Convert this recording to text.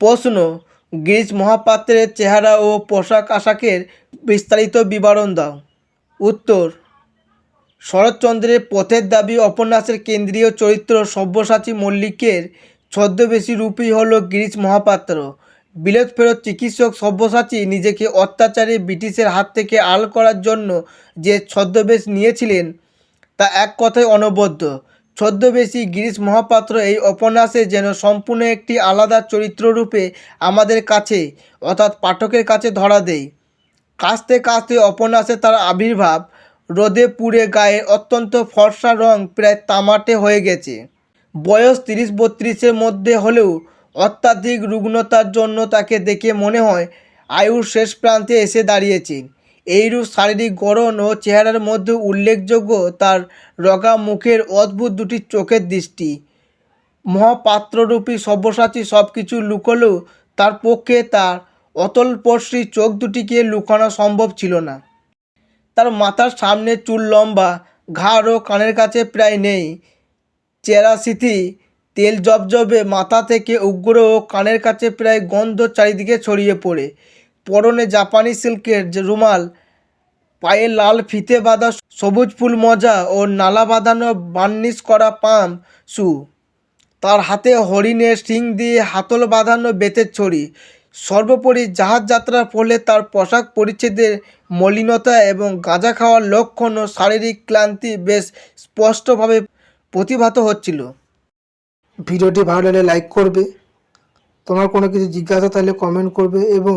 প্রশ্ন গিরিশ মহাপাত্রের চেহারা ও পোশাক আশাকের বিস্তারিত বিবরণ দাও। উত্তর, শরৎচন্দ্রের পথের দাবি উপন্যাসের কেন্দ্রীয় চরিত্র সব্যসাচী মল্লিকের ছদ্মবেশী রূপই হল গিরিশ মহাপাত্র। বিলেত ফেরত চিকিৎসক সব্যসাচী নিজেকে অত্যাচারে ব্রিটিশের হাত থেকে আল করার জন্য যে ছদ্মবেশ নিয়েছিলেন, তা এক কথায় অনবদ্য। ছদ্মবেশী গিরিশ মহাপাত্র এই উপন্যাসে যেন সম্পূর্ণ একটি আলাদা চরিত্ররূপে আমাদের কাছে, অর্থাৎ পাঠকের কাছে ধরা দেয় কাস্তে কাস্তে উপন্যাসে তার আবির্ভাব, রোদে পুড়ে গায়ে অত্যন্ত ফর্সা রং প্রায় তামাটে হয়ে গেছে। বয়স তিরিশ বত্রিশের মধ্যে হলেও অত্যাধিক রুগ্নতার জন্য তাকে দেখে মনে হয় আয়ুর শেষ প্রান্তে এসে দাঁড়িয়েছে। এইরূপ শারীরিক গড়ন ও চেহারার মধ্যে উল্লেখযোগ্য তার রগা মুখের অদ্ভুত দুটি চোখের দৃষ্টি। মহাপাত্ররূপী সব্যসাচী সব কিছু লুকোলেও তার পক্ষে তার অতলস্পর্শী চোখ দুটিকে লুকানো সম্ভব ছিল না। তার মাথার সামনে চুল লম্বা ঘাড় ও কানের কাছে প্রায় নেই। চেরা সিথি, তেল জবজবে মাথা থেকে উগ্র ও কানের কাছে প্রায় গন্ধ চারিদিকে ছড়িয়ে পড়ে। পরনে জাপানি সিল্কের যে রুমাল, পায়ে লাল ফিতে বাঁধা সবুজ ফুল মজা ও নালা বাঁধানো বার্নিশ করা পাম শু তার হাতে হরিণের শিং দিয়ে হাতল বাঁধানো বেতের ছড়ি। সর্বোপরি জাহাজ যাত্রার ফলে তার পোশাক পরিচ্ছেদের মলিনতা এবং গাঁজা খাওয়ার লক্ষণ ও শারীরিক ক্লান্তি বেশ স্পষ্টভাবে প্রতিভাত হচ্ছিল। ভিডিওটি ভালো লাগলে লাইক করবে। তোমার কোনো কিছু জিজ্ঞাসা থাকলে কমেন্ট করবে এবং